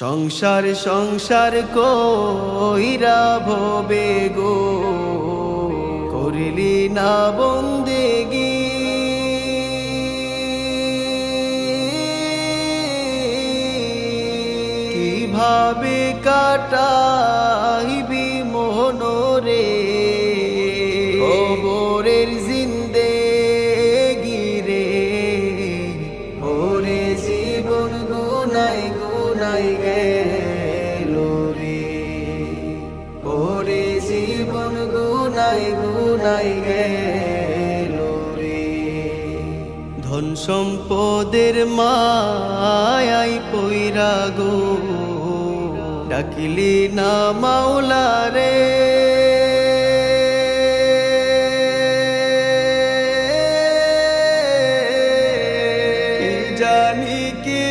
সংসার সংসার কইরা ভবে গো। করিলি না বন্দেগি কীভাবে কাটাইবি মনরে? কবরের ধন সম্পদের মায়াই পইরা গো। ডাকিলি না মাওলা রে জানি কি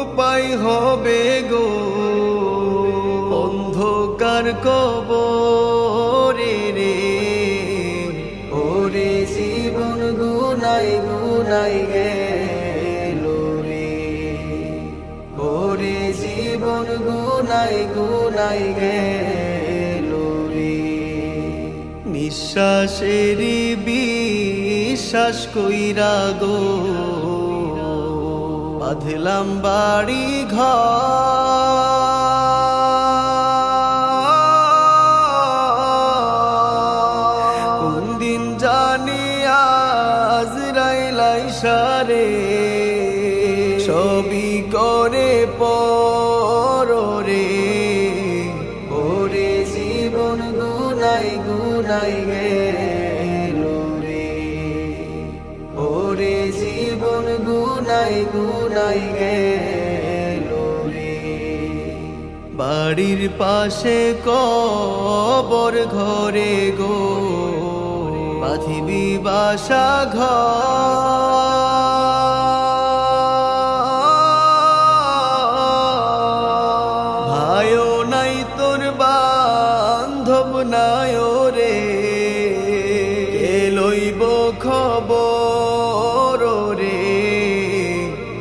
উপায় হবে গো? অন্ধকার কবরে গুনাই গেল রে ওরে জীবন গুনাই গুনাই গেল রে নিঃশ্বাসেরই বিশ্বাস কইরা গো। বাঁধলাম বাড়ি ঘর সারে সবই করে পর ওরে জীবন গুনাই গুনাই গেল রে ওরে জীবন গুনাই গুনাই গেল রে বাড়ির পাশে কবর ঘরে গো। বাঁধিবি বাসা ঘর খবর রে।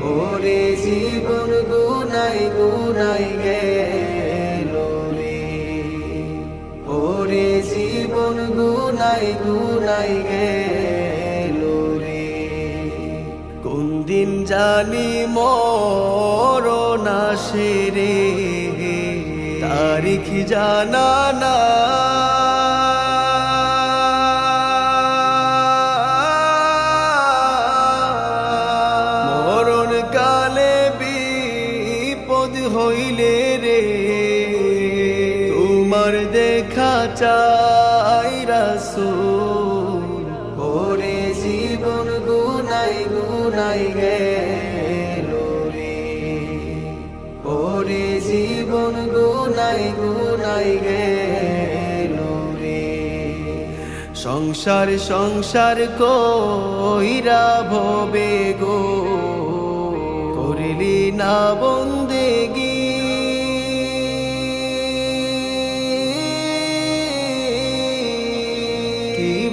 ওরে জীবন গুনাই গুনাই গেল রে। ওরে জীবন গুনাই গুনাই গেল রে। কোন দিন জানি মরণ আসে রে। তারিখ জানা না দেখা চাই রাসূল ওরে জীবন গুনাই গুনাই গেল রে। ওরে জীবন গুনাই গুনাই গেল রে। সংসার সংসার কইরা ভবে গো, করিলি না বন্দেগি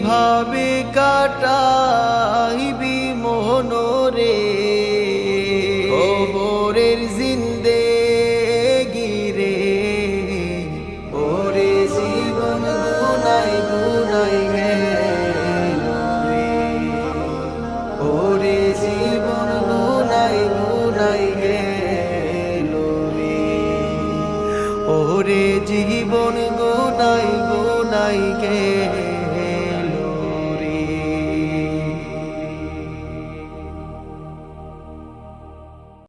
কীভাবে কাটাইবি মনরে কবরের জিন্দে গিরে ওরে জীবন গুনাই গুনাই রে। ওরে জীবন গুনাই গুনাই গেল রে। ওরে জীবন গুনাই গুনাই গেল